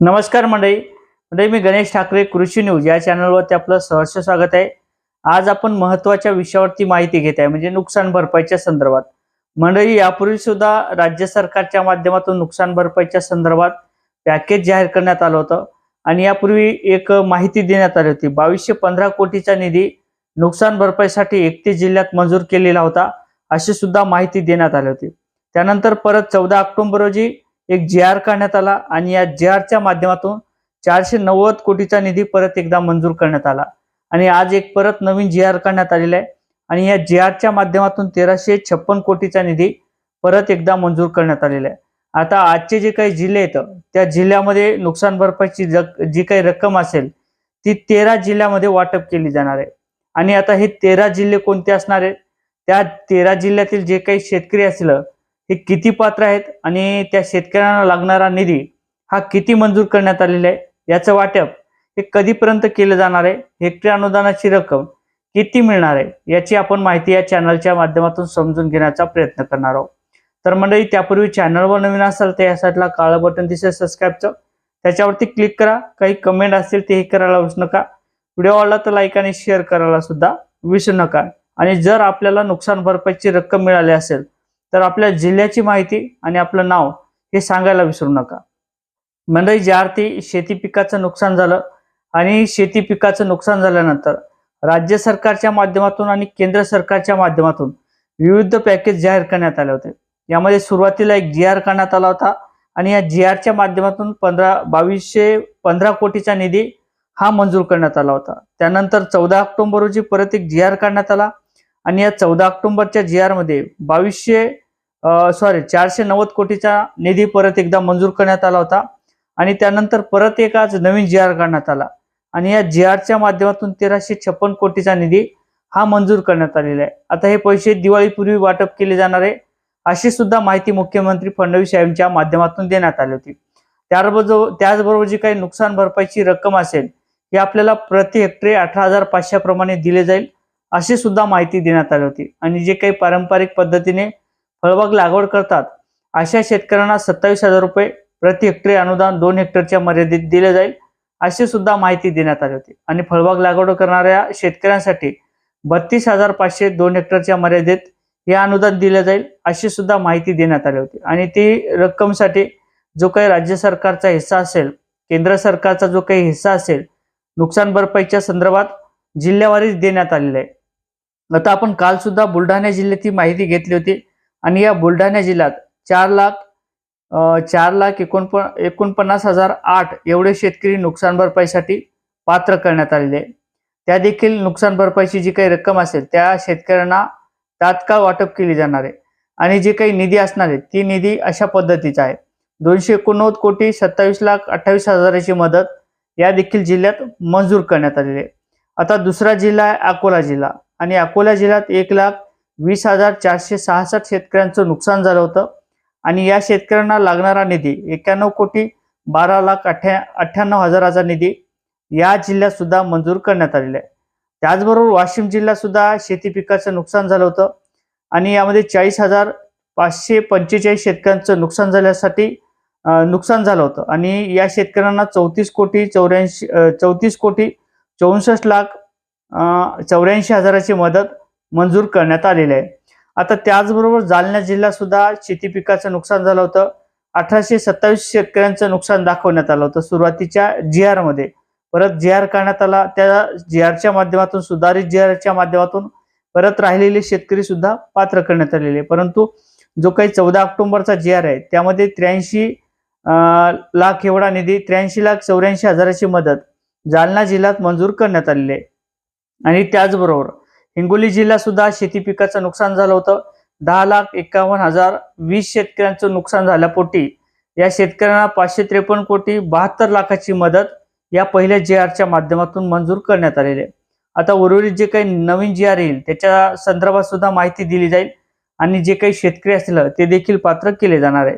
नमस्कार मंडळी. मंडळी मी गणेश ठाकरे कृषी न्यूज या चॅनलवरती आपलं सहर्ष स्वागत आहे. आज आपण महत्त्वाच्या विषयावरती माहिती घेत आहे म्हणजे नुकसान भरपाईच्या संदर्भात. मंडळी यापूर्वी सुद्धा राज्य सरकारच्या माध्यमातून नुकसान भरपाईच्या संदर्भात पॅकेज जाहीर करण्यात आलं होतं आणि यापूर्वी एक माहिती देण्यात आली होती. बावीसशे पंधरा कोटीचा निधी नुकसान भरपाईसाठी एकतीस जिल्ह्यात मंजूर केलेला होता अशी सुद्धा माहिती देण्यात आली होती. त्यानंतर परत चौदा ऑक्टोबर रोजी एक जे आर काढण्यात आला आणि या जे आरच्या माध्यमातून चारशे नव्वद कोटीचा निधी परत एकदा मंजूर करण्यात आला. आणि आज एक परत नवीन जे आर काढण्यात आलेला आहे. आणि या जे आरच्या माध्यमातून तेराशे छप्पन कोटीचा निधी परत एकदा मंजूर करण्यात आलेला आहे. आता आजचे जे काही जिल्हे आहेत त्या जिल्ह्यामध्ये नुकसान भरपाईची जी काही रक्कम असेल ती तेरा जिल्ह्यामध्ये वाटप केली जाणार आहे. आणि आता हे तेरा जिल्हे कोणते असणार आहेत? त्या तेरा जिल्ह्यातील जे काही शेतकरी असेल हे किती पात्र आहेत आणि त्या शेतकऱ्यांना लागणारा निधी हा किती मंजूर करण्यात आलेला आहे याचं वाटप हे कधीपर्यंत केलं जाणार आहे? हेक्टरी अनुदानाची रक्कम किती मिळणार आहे? याची आपण माहिती या चॅनलच्या माध्यमातून समजून घेण्याचा प्रयत्न करणार आहोत. तर मंडळी त्यापूर्वी चॅनलवर नवीन असाल तर या साईडला काळं बटन दिसेल सबस्क्राईबचं त्याच्यावरती क्लिक करा. काही कमेंट असतील ते हे करायला विसरू नका. व्हिडिओ आवडला तर लाईक आणि शेअर करायला सुद्धा विसरू नका. आणि जर आपल्याला नुकसान भरपाईची रक्कम मिळाली असेल तर आपल्या जिल्ह्याची माहिती आणि आपलं नाव हे सांगायला विसरू नका. मंडळी ज्या अर्थी शेती पिकाचं नुकसान झालं आणि शेती पिकाचं नुकसान झाल्यानंतर राज्य सरकारच्या माध्यमातून आणि केंद्र सरकारच्या माध्यमातून विविध पॅकेज जाहीर करण्यात आले होते. यामध्ये सुरुवातीला एक जी आर करण्यात आला होता आणि या जी आरच्या माध्यमातून पंधरा बावीसशे पंधरा कोटीचा निधी हा मंजूर करण्यात आला होता. त्यानंतर चौदा ऑक्टोबर रोजी परत एक जी आर काढण्यात आला आणि या चौदा ऑक्टोंबरच्या जी आरमध्ये बावीसशे सॉरी चारशे नव्वद कोटीचा निधी परत एकदा मंजूर करण्यात आला होता. आणि त्यानंतर परत एक आज नवीन जी आर काढण्यात आला. आणि या जी आरच्या माध्यमातून तेराशे छप्पन कोटीचा निधी हा मंजूर करण्यात आलेला आहे. आता हे पैसे दिवाळीपूर्वी वाटप केले जाणार आहे अशी सुद्धा माहिती मुख्यमंत्री फडणवीस यांच्या माध्यमातून देण्यात आली होती. त्याबरोबर त्याचबरोबर जी काही नुकसान भरपाईची रक्कम असेल ही आपल्याला प्रति हेक्टरी अठरा हजार पाचशे प्रमाणे दिले जाईल अशी सुद्धा माहिती देण्यात आली होती. आणि जे काही पारंपरिक पद्धतीने फळबाग लागवड करतात. अशा शेतकऱ्यांना सत्तावीस हजार रुपये प्रति हेक्टरी अनुदान दोन हेक्टरच्या मर्यादित दिले जाईल अशी सुद्धा माहिती देण्यात आली होती. आणि फळबाग लागवड करणाऱ्या शेतकऱ्यांसाठी बत्तीस हजार पाचशे दोन हेक्टरच्या मर्यादेत हे अनुदान दिले जाईल अशी सुद्धा माहिती देण्यात आली होती. आणि ती रक्कमसाठी जो काही राज्य सरकारचा हिस्सा असेल केंद्र सरकारचा जो काही हिस्सा असेल नुकसान भरपाईच्या संदर्भात जिल्ह्यावारीच देण्यात आलेला आहे. आता आपण काल सुद्धा बुलढाणा जिल्ह्याची माहिती घेतली होती. आणि या बुलढाणा जिल्ह्यात चार लाख चार लाख एकोणप एकोणपन्नास हजार आठ एवढे शेतकरी नुकसान भरपाईसाठी पात्र करण्यात आलेले त्या देखील नुकसान भरपाईची जी काही रक्कम असेल त्या शेतकऱ्यांना तात्काळ वाटप केली जाणार आहे. आणि जे काही निधी असणार आहे ती निधी अशा पद्धतीचा आहे. दोनशे एकोणनव्वद कोटी सत्तावीस लाख अठ्ठावीस हजाराची मदत या देखील जिल्ह्यात मंजूर करण्यात आलेली आहे. आता दुसरा जिल्हा आहे अकोला जिल्हा. आणि अकोला जिल्ह्यात एक लाख वीस हजार चारशे सहासष्ट शेतकऱ्यांचं नुकसान झालं होतं. आणि या शेतकऱ्यांना लागणारा निधी एक्क्याण्णव कोटी बारा लाख अठ्ठ्या अठ्ठ्याण्णव हजाराचा निधी या जिल्ह्यात सुद्धा मंजूर करण्यात आलेला आहे. त्याचबरोबर वाशिम जिल्ह्यात सुद्धा शेती पिकाचं नुकसान झालं होतं. आणि यामध्ये चाळीस हजार पाचशे पंचेचाळीस शेतकऱ्यांचं नुकसान झाल्यासाठी नुकसान झालं होतं. आणि या शेतकऱ्यांना चौतीस कोटी चौऱ्याऐंशी चौतीस कोटी चौसष्ट लाख चौऱ्याऐंशी हजाराची मदत मंजूर करण्यात आलेले आहे. आता त्याचबरोबर जालना जिल्हा सुद्धा शेती पिकाचं नुकसान झालं होतं. अठराशे सत्तावीस शेतकऱ्यांचं नुकसान दाखवण्यात आलं होतं सुरुवातीच्या जी आरमध्ये. परत जी आर करण्यात आला. त्या जी आरच्या माध्यमातून सुधारित जी आरच्या माध्यमातून परत राहिलेले शेतकरी सुद्धा पात्र करण्यात आलेले परंतु जो काही चौदा ऑक्टोबरचा जी आर आहे त्यामध्ये त्र्याऐंशी लाख एवढा निधी त्र्याऐंशी लाख चौऱ्याऐंशी हजाराची मदत जालना जिल्ह्यात मंजूर करण्यात आलेली आहे. आणि त्याचबरोबर हिंगोली जिल्हा सुद्धा शेती पिकाचं नुकसान झालं होतं. दहा लाख एकावन्न हजार वीस शेतकऱ्यांचं नुकसान झाल्यापोटी या शेतकऱ्यांना पाचशे त्रेपन्न कोटी बहात्तर लाखाची मदत या पहिल्या जी आरच्या माध्यमातून मंजूर करण्यात आलेली आहे. आता उर्वरित जे काही नवीन जी आर येईल त्याच्या संदर्भात सुद्धा माहिती दिली जाईल आणि जे काही शेतकरी असतील ते देखील पात्र केले जाणार आहे.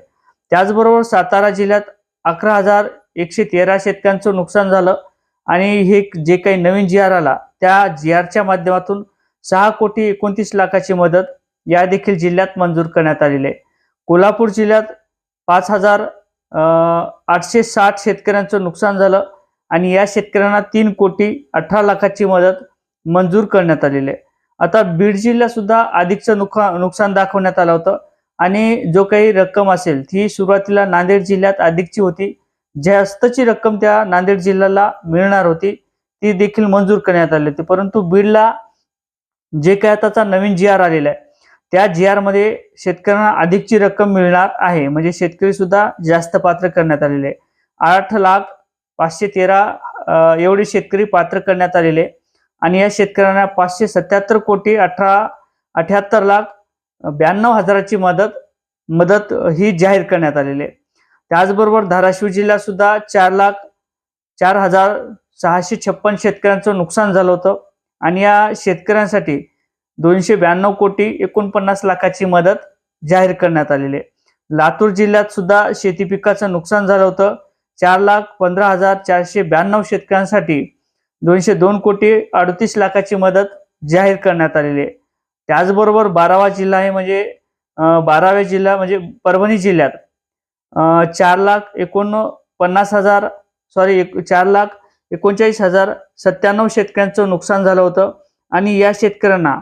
त्याचबरोबर सातारा जिल्ह्यात अकरा हजार एकशे तेरा शेतकऱ्यांचं नुकसान झालं आणि हे जे काही नवीन जी आर आला त्या जी आरच्या माध्यमातून सहा कोटी एकोणतीस लाखाची मदत या देखील जिल्ह्यात मंजूर करण्यात आलेली आहे. कोल्हापूर जिल्ह्यात पाच हजार आठशे साठ शेतकऱ्यांचं नुकसान झालं आणि या शेतकऱ्यांना तीन कोटी अठरा लाखाची मदत मंजूर करण्यात आलेली आहे. आता बीड जिल्ह्यात सुद्धा अधिकचं नुका नुकसान दाखवण्यात आलं होतं आणि जो काही रक्कम असेल ती सुरुवातीला नांदेड जिल्ह्यात अधिकची होती. जास्तची रक्कम त्या नांदेड जिल्ह्याला मिळणार होती ती देखील मंजूर करण्यात आली होती. परंतु बीडला जे काय आताचा नवीन जी आर आलेला आहे त्या जी आरमध्ये शेतकऱ्यांना अधिकची रक्कम मिळणार आहे. म्हणजे शेतकरी सुद्धा जास्त पात्र करण्यात आलेले आठ लाख पाचशे तेरा एवढे शेतकरी पात्र करण्यात आलेले आणि या शेतकऱ्यांना पाचशे सत्याहत्तर कोटी अठरा अठ्याहत्तर लाख ब्याण्णव हजाराची मदत मदत ही जाहीर करण्यात आलेली आहे. त्याचबरोबर धाराशिव जिल्ह्यात सुद्धा चार लाख चार हजार सहाशे छप्पन शेतकऱ्यांचं नुकसान झालं होतं. आणि या शेतकऱ्यांसाठी दोनशे ब्याण्णव कोटी एकोणपन्नास लाखाची मदत जाहीर करण्यात आलेली आहे. लातूर जिल्ह्यात सुद्धा शेती पिकाचं नुकसान झालं होतं. चार लाख पंधरा हजार चारशे ब्याण्णव शेतकऱ्यांसाठी दोनशे दोन कोटी अडतीस लाखाची मदत जाहीर करण्यात आलेली आहे. त्याचबरोबर बारावा जिल्हा आहे म्हणजे बाराव्या जिल्हा म्हणजे परभणी जिल्ह्यात चार लाख एकोणपन्नास हजार सॉरी एक चार लाख एकोणचाळीस हजार सत्त्याण्णव शेतकऱ्यांचं नुकसान झालं होतं. आणि या शेतकऱ्यांना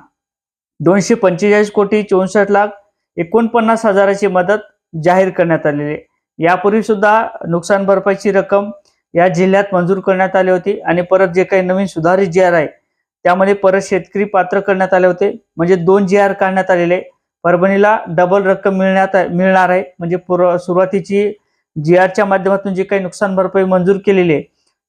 दोनशे पंचेचाळीस कोटी चौसष्ट लाख एकोणपन्नास हजाराची मदत जाहीर करण्यात आलेली आहे. यापूर्वी सुद्धा नुकसान भरपाईची रक्कम या जिल्ह्यात मंजूर करण्यात आली होती. आणि परत जे काही नवीन सुधारित जी आर आहे त्यामध्ये परत शेतकरी पात्र करण्यात आले होते. म्हणजे दोन जी आर काढण्यात आलेले. परभणीला डबल रक्कम मिळण्यात मिळणार आहे. म्हणजे पुर सुरुवातीची जी आरच्या माध्यमातून जे काही नुकसान भरपाई मंजूर केलेली आहे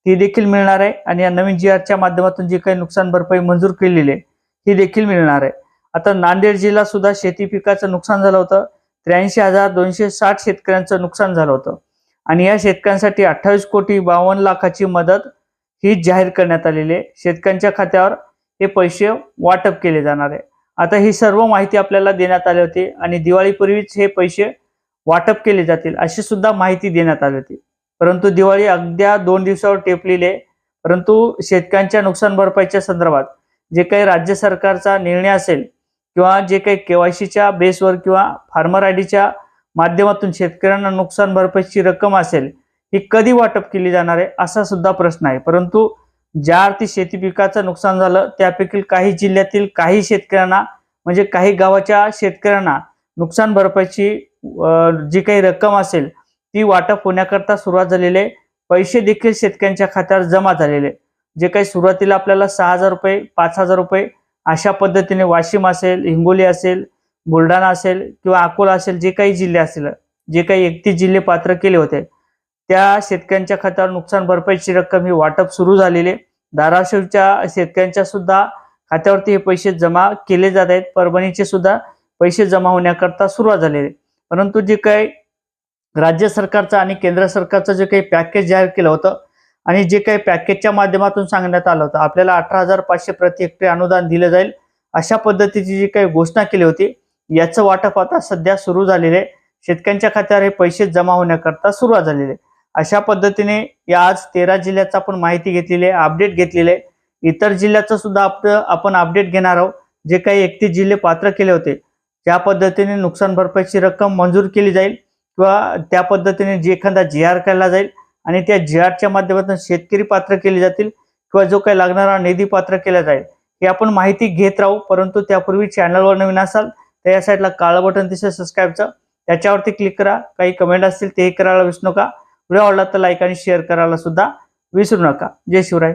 ही देखील मिळणार आहे. आणि या नवीन जी आरच्या माध्यमातून जी काही नुकसान भरपाई मंजूर केलेली आहे ती देखील मिळणार आहे. आता नांदेड जिल्हा सुद्धा शेती पिकाचं नुकसान झालं होतं. त्र्याऐंशी हजार दोनशे साठ शेतकऱ्यांचं नुकसान झालं होतं. आणि या शेतकऱ्यांसाठी अठ्ठावीस कोटी बावन्न लाखाची मदत ही जाहीर करण्यात आलेली आहे. शेतकऱ्यांच्या खात्यावर हे पैसे वाटप केले जाणार आहे. आता ही सर्व माहिती आपल्याला देण्यात आली होती आणि दिवाळीपूर्वीच हे पैसे वाटप केले जातील अशी सुद्धा माहिती देण्यात आली होती. परंतु दिवाळी अगद्या दोन दिवसावर टेपलेली आहे. परंतु शेतकऱ्यांच्या नुकसान भरपाईच्या संदर्भात जे काही राज्य सरकारचा निर्णय असेल किंवा जे काही केवायसीच्या बेसवर किंवा फार्मर आयडीच्या माध्यमातून शेतकऱ्यांना नुकसान भरपाईची रक्कम असेल ही कधी वाटप केली जाणार आहे असा सुद्धा प्रश्न आहे. परंतु ज्या अर्थी शेती पिकाचं नुकसान झालं त्यापैकी काही जिल्ह्यातील काही शेतकऱ्यांना म्हणजे काही गावाच्या शेतकऱ्यांना नुकसान भरपाईची जी काही रक्कम असेल ती वाटप होण्याकरता सुरुवात झालेली आहे. पैसे देखील शेतकऱ्यांच्या खात्यावर जमा झालेले जे काही सुरुवातीला आपल्याला सहा हजार रुपये पाच हजार रुपये अशा पद्धतीने वाशिम असेल हिंगोली असेल बुलढाणा असेल किंवा अकोला असेल जे काही जिल्हे असतील जे काही एकतीस जिल्हे पात्र केले होते त्या शेतकऱ्यांच्या खात्यावर नुकसान भरपाईची रक्कम ही वाटप सुरू झालेली आहे. धाराशिवच्या शेतकऱ्यांच्या सुद्धा खात्यावरती हे पैसे जमा केले जात आहेत. परभणीचे सुद्धा पैसे जमा होण्याकरता सुरुवात झालेली आहे. परंतु जे काही राज्य सरकारचं आणि केंद्र सरकारचं जे काही पॅकेज जाहीर केलं होतं आणि जे काही पॅकेजच्या माध्यमातून सांगण्यात आलं होतं आपल्याला अठरा हजार पाचशे प्रति हेक्टरी अनुदान दिलं जाईल अशा पद्धतीची जी काही घोषणा केली होती याचं वाटप आता सध्या सुरू झालेलं आहे. शेतकऱ्यांच्या खात्यावर हे पैसे जमा होण्याकरता सुरुवात झालेली आहे. अशा पद्धतीने या आज तेरा जिल्ह्याचा आपण माहिती घेतलेली आहे अपडेट घेतलेले आहे. इतर जिल्ह्याचं सुद्धा आप आपण अपडेट घेणार आहोत. जे काही एकतीस जिल्हे पात्र केले होते त्या पद्धतीने नुकसान भरपाईची रक्कम मंजूर केली जाईल. किंवा त्या पद्धतीने जे एखादा जी आर केला जाईल आणि त्या जी आरच्या माध्यमातून शेतकरी पात्र केले जातील किंवा जो काही लागणारा निधी पात्र केला जाईल हे आपण माहिती घेत राहू. परंतु त्यापूर्वी चॅनलवर नवीन असाल तर या साईडला काळं बटन दिसेल सबस्क्राईबचं त्याच्यावरती क्लिक करा. काही कमेंट असतील तेही करायला विसरू नका. व्हिडिओ आवडला तर लाईक आणि शेअर करायला सुद्धा विसरू नका. जय शिवराय.